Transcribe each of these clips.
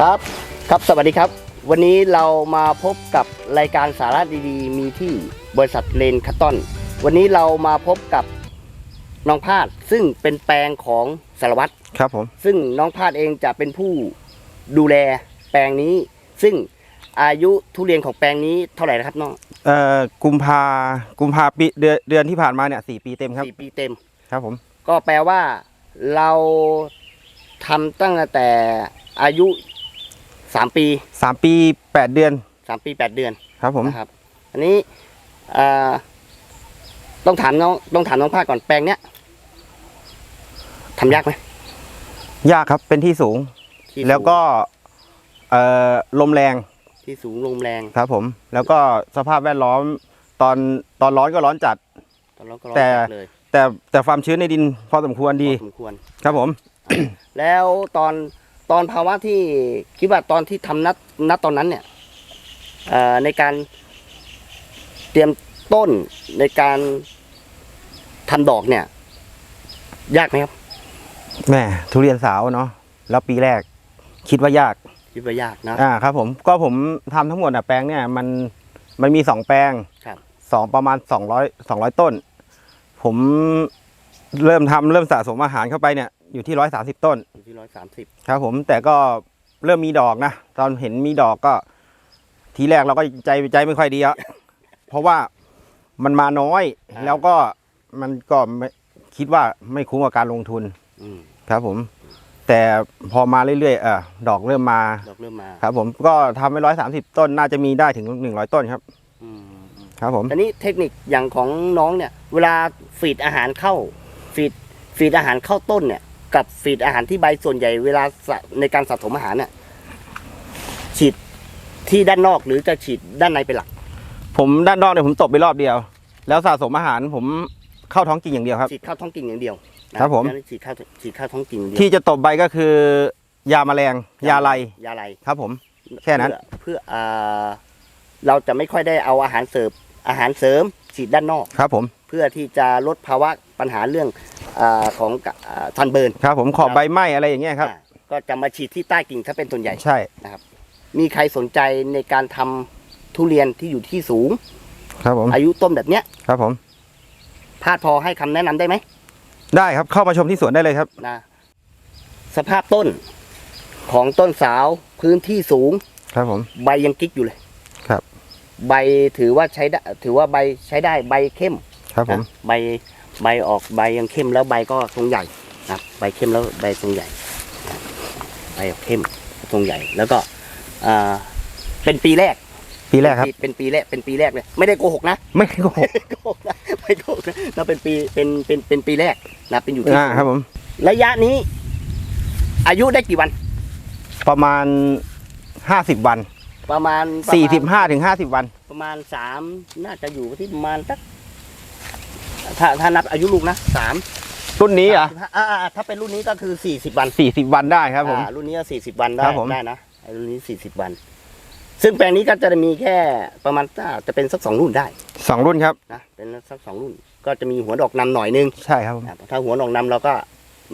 ครับครับสวัสดีครับ วันนี้เรามาพบกับรายการสาระดีๆ มีที่บริษัทเลนคัตตอน วันนี้เรามาพบกับน้องพาดซึ่งเป็นแปลงของสารวัตรครับผม ซึ่งน้องพาดเองจะเป็นผู้ดูแลแปลงนี้ ซึ่งอายุทุเรียนของแปลงนี้เท่าไหร่นะครับน้องเอ่อกุมภากุมภาปีเดือนเดือนที่ผ่านมาเนี่ยสี่ปีเต็มครับสี่ปีเต็ม ครับผม ก็แปลว่าเราทำตั้งแต่อายุสามปีสามปีแปดเดือนสามปีแปดเดือนครับผม นะครับ อันนี้เอ่อต้องถามน้องต้องถามน้องภาคก่อนแปลงเนี้ยทำยากไหมยากครับเป็นที่สูง ที่แล้วก็เอ่อลมแรงที่สูงลมแรงครับผม แล้วก็สภาพแวดล้อมตอนตอนร้อนก็ร้อนจัด ตอนร้อนก็ร้อนแต่ จัดเลย แต่แต่ความชื้นในดินพอสมควรดีพอสมควร ครับผม แล้วตอนตอนภาวะที่คิดว่าตอนที่ทำนัดนัดตอนนั้นเนี่ยเอ่อในการเตรียมต้นในการทำดอกเนี่ย ยากไหมครับ แหม่ทุเรียนสาวเนาะแล้วปีแรก คิดว่ายาก คิดว่ายากนะ อ่าครับผมก็ผมทำทั้งหมดอะแปลงเนี่ยมันมันมีสองแปลงครับ สองประมาณสองร้อยสองร้อยต้น ผมเริ่มทำเริ่มสะสมอาหารเข้าไปเนี่ยอยู่ที่ร้อยสาสิบต้นอยู่ที่ร้อยสามสิบครับ ผมแต่ก็เริ่มมีดอกนะตอนเห็นมีดอกก็ ทีแรกเราก็ใจใจไม่ค่อยดีอะเพราะว่ามันมาน้อย แล้วก็มันก็ไม่คิดว่าไม่คุ้มกับการลงทุนอืมครับผม แต่พอมาเรื่อยๆเออดอกเริ่มมาดอกเริ่มมาครับ ผมก็ทำไปร้อยสามสิบต้นน่าจะมีได้ถึงหนึ่งร้อยต้นครับอืม ครับผมอันนี้เทคนิคอย่างของน้องเนี่ย เวลาฟีดอาหารเข้าฟีดฟีดอาหารเข้าต้นเนี่ย กับฟีดอาหารที่ใบส่วนใหญ่เวลาสะในการสะสมอาหารเนี่ยฉีดที่ด้านนอกหรือจะฉีดด้านในเป็นหลัก ผมด้านนอกเนี่ยผมตบไปรอบเดียว แล้วสะสมอาหารผมเข้าท้องกิ่งอย่างเดียวครับฉีดเข้าท้องกิ่งอย่างเดียวนะครับผมงั้นฉีดเข้าฉีดเข้าท้องกิ่งอย่างเดียวที่จะตบใบก็คือ ยาแมลงยาไลยาไรครับผมแค่นั้น เพื่อเพื่ออ่าเราจะไม่ค่อยได้เอาอาหารเสริม อาหารเสริมฉีดด้านนอก ครับผมเพื่อที่จะลดภาวะปัญหาเรื่องอาของทันเบิร์นครับผมขอบใบไหม้อะไรอย่างเงี้ยครับ อ่าก็จะมาฉีดที่ใต้กิ่งถ้าเป็นส่วนใหญ่ ใช่ มีใครสนใจในการทำทุเรียนที่อยู่ที่สูง ครับผมอายุต้นแบบเนี้ยครับผม พาดพอให้คำแนะนำได้ไหมได้ครับเข้ามาชมที่สวนได้เลยครับ นะสภาพต้นของต้นสาวพื้นที่สูงครับผม ใบยังกิ๊กอยู่เลยครับ ใบถือว่าใช้ได้ถือว่าใบใช้ได้ใบเข้มครับผม นะใบใบออกใบยังเข้มแล้วใบก็ทรงใหญ่นะครับใบเข้มแล้วใบทรงใหญ่นะใบออกเข้มทรงใหญ่ แล้วก็อ่าเป็นปีแรกปีแรกครับ เป็นปีแรกเป็นปีแรกเลยไม่ได้โกหกนะ ไม่โกหกไม่โกหกนะไม่โกหกนะเราเป็นปีเป็นเป็นเป็นปีแรกนะเป็นอยู่ที่อ่าครับผม ระยะนี้ อายุได้กี่วันประมาณห้าสิบวัน ประมาณประสี่มาณสิบห้าถึงห้าสิบวัน ประมาณสามน่าจะอยู่ที่ประมาณสักถ้าถ้านับอายุลูกนะสามรุ่นนี้อะอ่าอ่าอ่าถ้าเป็นรุ่นนี้ก็คือสี่สิบวันสี่สิบวันได้ครับผม อ่ารุ่นนี้ก็สี่สิบวันได้ครับผม ได้นะไอ้รุ่นนี้สี่สิบวัน ซึ่งแปลงนี้ก็จะมีแค่ประมาณอ่าจะเป็นสักสองรุ่นได้สองรุ่นครับ นะเป็นสักสองรุ่น ก็จะมีหัวดอกนำหน่อยนึงใช่ครับผม อ่าถ้าหัวดอกนำเราก็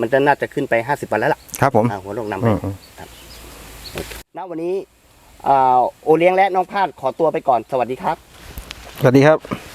มันจะน่าจะขึ้นไปห้าสิบวันแล้วล่ะครับผมอ่าหัวดอกนำอืไปมอืมณวันนี้อ่า โอเลี้ยงและน้องพาดขอตัวไปก่อนสวัสดีครับ สวัสดีครับ